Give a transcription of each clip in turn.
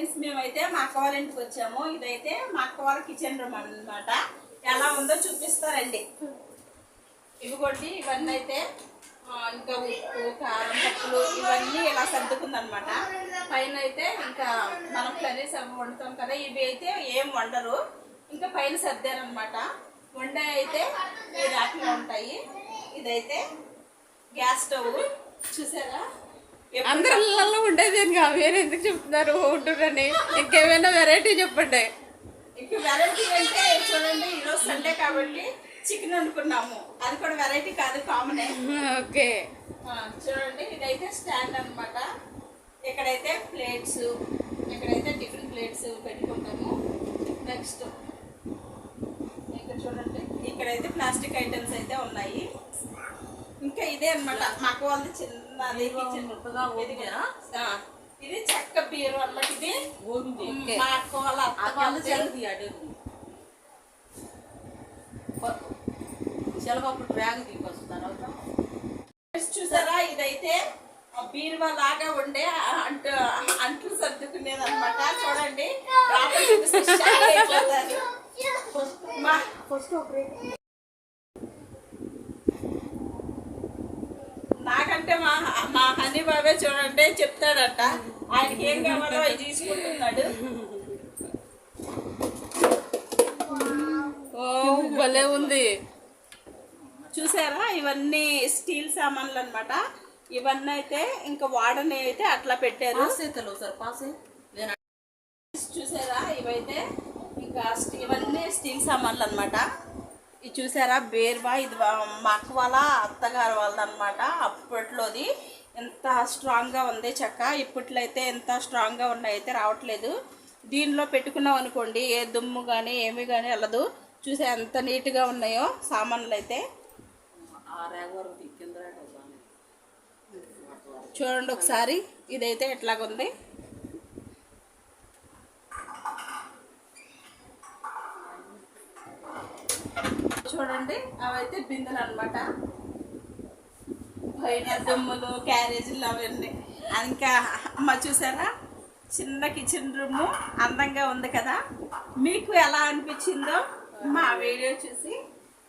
Friends మేమైతే మా అక్క వాళ్ళ ఇంటికి వచ్చాము. ఇదైతే మా అక్క వాళ్ళ కిచెన్ రూమ్ అనమాట ఎలా ఉందో చూపిస్తారండి. ఇవిగోండి ఇవన్నీ అయితే ఇంకా ఉప్పు కారం పప్పులు ఇవన్నీ ఇలా సర్దుకుందనమాట పైన అయితే ఇంకా మనం కర్రీస్ అవి వండుతాం కదా ఇవి అయితే ఏం వండరు. ఇంకా పైన సర్దారనమాట వండే అయితే ఈ రాట్లో ఉంటాయి. ఇదైతే గ్యాస్ స్టవ్. ఎప్పుడు అందరి ఇళ్ళల్లో ఉండేది ఇంకా వేరే ఎందుకు చెప్తున్నారు? ఉంటుందని. ఇంకేమైనా వెరైటీ చెప్పండి. ఇంకా వెరైటీ అంటే చూడండి ఈరోజు సండే కాబట్టి చికెన్ అనుకున్నాము అది కూడా వెరైటీ కాదు కామనే ఓకే. చూడండి ఇదైతే స్టాండ్ అన్నమాట. ఇక్కడైతే ప్లేట్స్ ఇక్కడైతే టిఫిన్ ప్లేట్స్ పెట్టుకుంటాము నెక్స్ట్ ఇక్కడ చూడండి ఇక్కడైతే ప్లాస్టిక్ ఐటమ్స్ ఇదే అన్నమాట. మాకు వాళ్ళది చిన్నది కిచెన్ ఇది చెక్క బీరు అన్నమాట ఇది. మా అక్క వాళ్ళ అత్త బ్యాగ్ తీసుకొస్తారు Next చూసారా? ఇదైతే ఆ బీరువా లాగా ఉండే అంటు అంట్లు సర్దుకునేది అనమాట చూడండి. లోపల చూపిస్తే అయిపోతారు. మా మా హనీ బాబే చూడండి చెప్తాడట. ఆయనకి ఏం కావాలో అవి తీసుకుంటున్నాడు. ఓ భలే ఉంది. చూసారా? ఇవన్నీ స్టీల్ సామాన్లు అన్నమాట ఇవన్నీ అయితే ఇంకా వాడని అయితే అట్లా పెట్టారు చూసారా? ఇవైతే ఇంకా ఇవన్నీ స్టీల్ సామాన్లు అనమాట ఇది చూసారా? బేర్వా ఇది మా అక్క వాళ్ళ అత్తగారు వాళ్ళది అనమాట అప్పట్లోది ఎంత స్ట్రాంగ్గా ఉంది చెక్క. ఇప్పట్లో అయితే ఎంత స్ట్రాంగ్గా ఉన్నాయి అయితే రావట్లేదు. దీనిలో పెట్టుకున్నాం అనుకోండి ఏ దుమ్ము కానీ ఏమి కానీ వెళ్ళదు. చూసే ఎంత నీట్గా ఉన్నాయో సామాన్లు అయితే. చూడండి ఒకసారి. ఇదైతే ఎట్లాగుంది? చూడండి. అవైతే బిందెలు అనమాట పైన దుమ్ములు క్యారేజీలు అవన్నీ. ఇంకా అమ్మ చూసారా? చిన్న కిచెన్ రూమ్ అందంగా ఉంది కదా. మీకు ఎలా అనిపించిందో మా వీడియో చూసి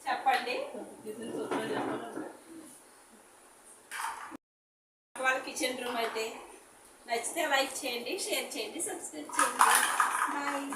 చెప్పండి. వాళ్ళ కిచెన్ రూమ్ అయితే నచ్చితే లైక్ చేయండి షేర్ చేయండి సబ్స్క్రైబ్ చేయండి. బాయ్